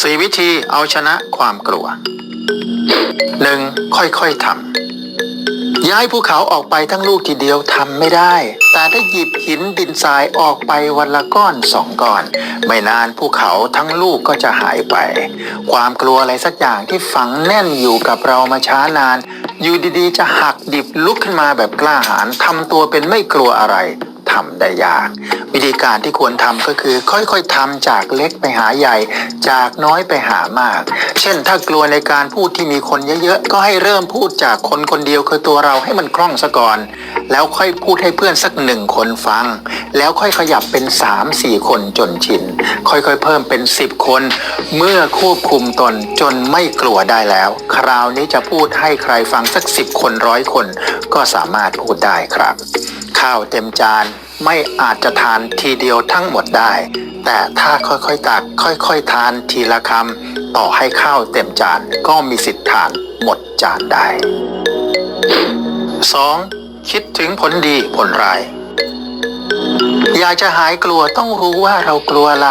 สี่วิธีเอาชนะความกลัว 1. ค่อยๆทำย้ายภูเขาออกไปทั้งลูกทีเดียวทำไม่ได้ แต่ถ้าหยิบหินดินทรายออกไปวันละก้อนสองก้อน ไม่นานภูเขาทั้งลูกก็จะหายไป ความกลัวอะไรสักอย่างที่ฝังแน่นอยู่กับเรามาช้านาน อยู่ดีๆ จะหักดิบลุกขึ้นมาแบบกล้าหาญทำตัวเป็นไม่กลัวอะไร ทำได้ยาก วิธีการที่ควรทำก็คือ ค่อยๆทำจากเล็กไปหาใหญ่ จากน้อยไปหามาก เช่นถ้ากลัวในการพูดที่มีคนเยอะๆ ก็ให้เริ่มพูดจากคนคนเดียวคือตัวเราให้มันคล่องซะก่อน แล้วค่อยพูดให้เพื่อนสักหนึ่งคนฟัง แล้วค่อยขยับเป็นสามสี่คนจนชิน ค่อยๆ เพิ่มเป็นสิบคน เมื่อควบคุมตนจนไม่กลัวได้แล้ว คราวนี้จะพูดให้ใครฟังสักสิบคนร้อยคน ก็สามารถพูดได้ครับ ข้าวเต็มจาน ไม่อาจจะทานทีเดียวทั้งหมดได้ แต่ถ้าค่อยๆตักค่อยๆทานทีละคำต่อให้ข้าวเต็มจานก็มีสิทธิ์ทานหมดจานได้ 2. คิดถึงผลดีผลร้ายอยากจะหายกลัวต้องรู้ว่าเรากลัวอะไร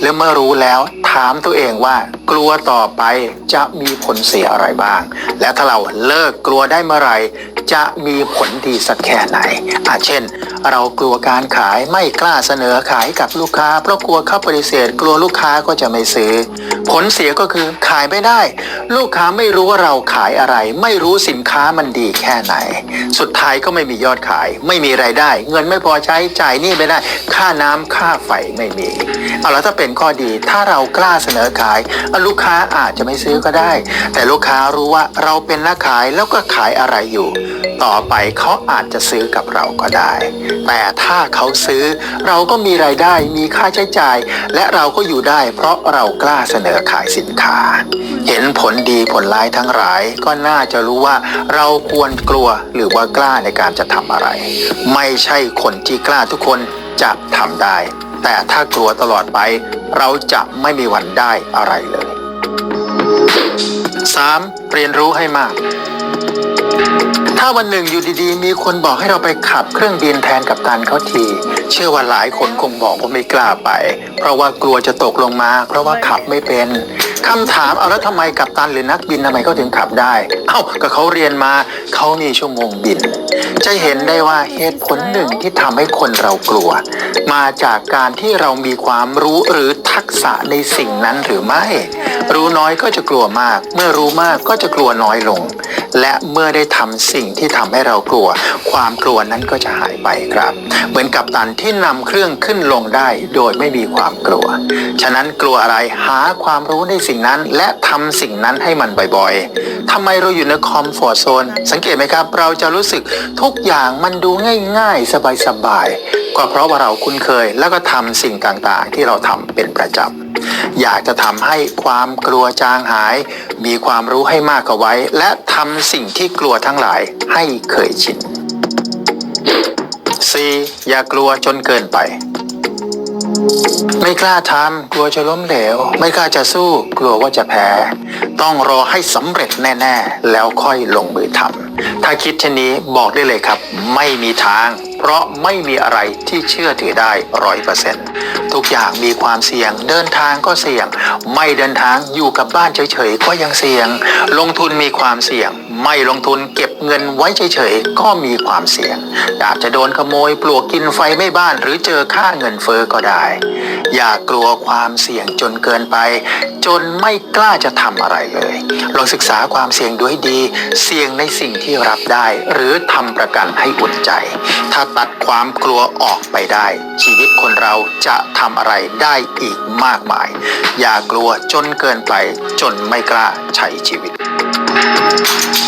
แล้วเมื่อรู้แล้วถามตัวเองว่ากลัวต่อไปจะมีผลเสียอะไรบ้าง และถ้าเราเลิกกลัวได้เมื่อไหร่จะมีผลดีสักแค่ไหนอาเช่น เรากลัวการขายไม่กล้าเสนอขายกับลูกค้า เพราะกลัวเขาปฏิเสธ กลัวลูกค้าก็จะไม่ซื้อ ผลเสียก็คือขายไม่ได้ ลูกค้าไม่รู้ว่าเราขายอะไร ไม่รู้สินค้ามันดีแค่ไหน สุดท้ายก็ไม่มียอดขาย ไม่มีไรายได้ เงินไม่พอใช้จ่ายหนี่ไม่ได้ ค่าน้ำค่าไฟไม่มี เอาแล้วถ้าเป็นข้อดีถ้าเรากล้าเสนอขายลูกค้าอาจจะไม่ซื้อก็ได้ แต่ลูกค้ารู้ว่าเราเป็นนักขายแล้วก็ขายอะไรอยู่ ต่อไปเขาอาจจะซื้อกับเราก็ได้ แต่ถ้าเขาซื้อเราก็มีรายได้มีค่าใช้จ่าย และเราก็อยู่ได้ เพราะเรากล้าเสนอขายสินค้า เห็นผลดีผลร้ายทั้งหลายก็น่าจะรู้ว่าเราควรกลัวหรือว่ากล้าในการจะทำอะไร ไม่ใช่คนที่กล้าทุกคนจะทำได้ แต่ถ้ากลัวตลอดไป เราจะไม่มีวันได้อะไรเลย 3. เรียนรู้ให้มาก ถ้าวันหนึ่งอยู่ดีๆ มีคนบอกให้เราไปขับเครื่องบินแทนกับการเขาที เชื่อว่าหลายคนคงบอกว่าไม่กล้าไป เพราะว่ากลัวจะตกลงมา เพราะว่าขับไม่เป็น คำถามเอาแล้วทำไมกับตันหรือนักบินทำไมเขาถึงขับได้ เอ้าก็เขาเรียนมาเขามีชั่วโมงบิน จะเห็นได้ว่าเหตุผลหนึ่งที่ทำให้คนเรากลัว มาจากการที่เรามีความรู้หรือทักษะในสิ่งนั้นหรือไม่ รู้น้อยก็จะกลัวมาก เมื่อรู้มากก็จะกลัวน้อยลง และเมื่อได้ทำสิ่งที่ทำให้เรากลัว ความกลัวนั้นก็จะหายไปครับ เหมือนกับตันที่นำเครื่องขึ้นลงได้ โดยไม่มีความกลัว ฉะนั้นกลัวอะไรหาความรู้ในสิ่งนั้นและทำสิ่งนั้นให้มันบ่อยๆทำไมเราอยู่ในคอมฟอร์ทโซนสังเกตไหมครับ เราจะรู้สึกทุกอย่างมันดูง่ายๆ สบายๆ ก็เพราะว่าเราคุ้นเคย แล้วก็ทำสิ่งต่างๆ ที่เราทำเป็นประจำอยากจะทำให้ความกลัวจางหาย มีความรู้ให้มากเข้าไว้ และทำสิ่งที่กลัวทั้งหลายให้เคยชิน 4. อย่ากลัวจนเกินไป ไม่กล้าทำกลัวจะล้มเหลว ไม่กล้าจะสู้ กลัวว่าจะแพ้ ต้องรอให้สำเร็จแน่ ๆ แล้วค่อยลงมือทำถ้าคิดเช่นนี้บอกได้เลยครับ ไม่มีทาง เพราะไม่มีอะไรที่เชื่อถือได้ร้อยเปอร์เซ็นต์ทุกอย่างมีความเสี่ยง เดินทางก็เสี่ยง ไม่เดินทางอยู่กับบ้านเฉยๆก็ยังเสี่ยง ลงทุนมีความเสี่ยง ไม่ลงทุนเก็บเงินไว้เฉยๆ ก็มีความเสี่ยง อาจจะโดนขโมยปลวกกินไฟไม่บ้านหรือเจอค่าเงินเฟอ้อก็ได้ อย่ากลัวความเสี่ยงจนเกินไป จนไม่กล้าจะทำอะไรเลย ลองศึกษาความเสี่ยงดูให้ดี เสี่ยงในสิ่งที่รับได้ หรือทำประกันให้อุ่นใจ ถ้าตัดความกลัวออกไปได้ ชีวิตคนเราจะทำอะไรได้อีกมากมาย อย่ากลัวจนเกินไปจนไม่กล้าใช้ชีวิต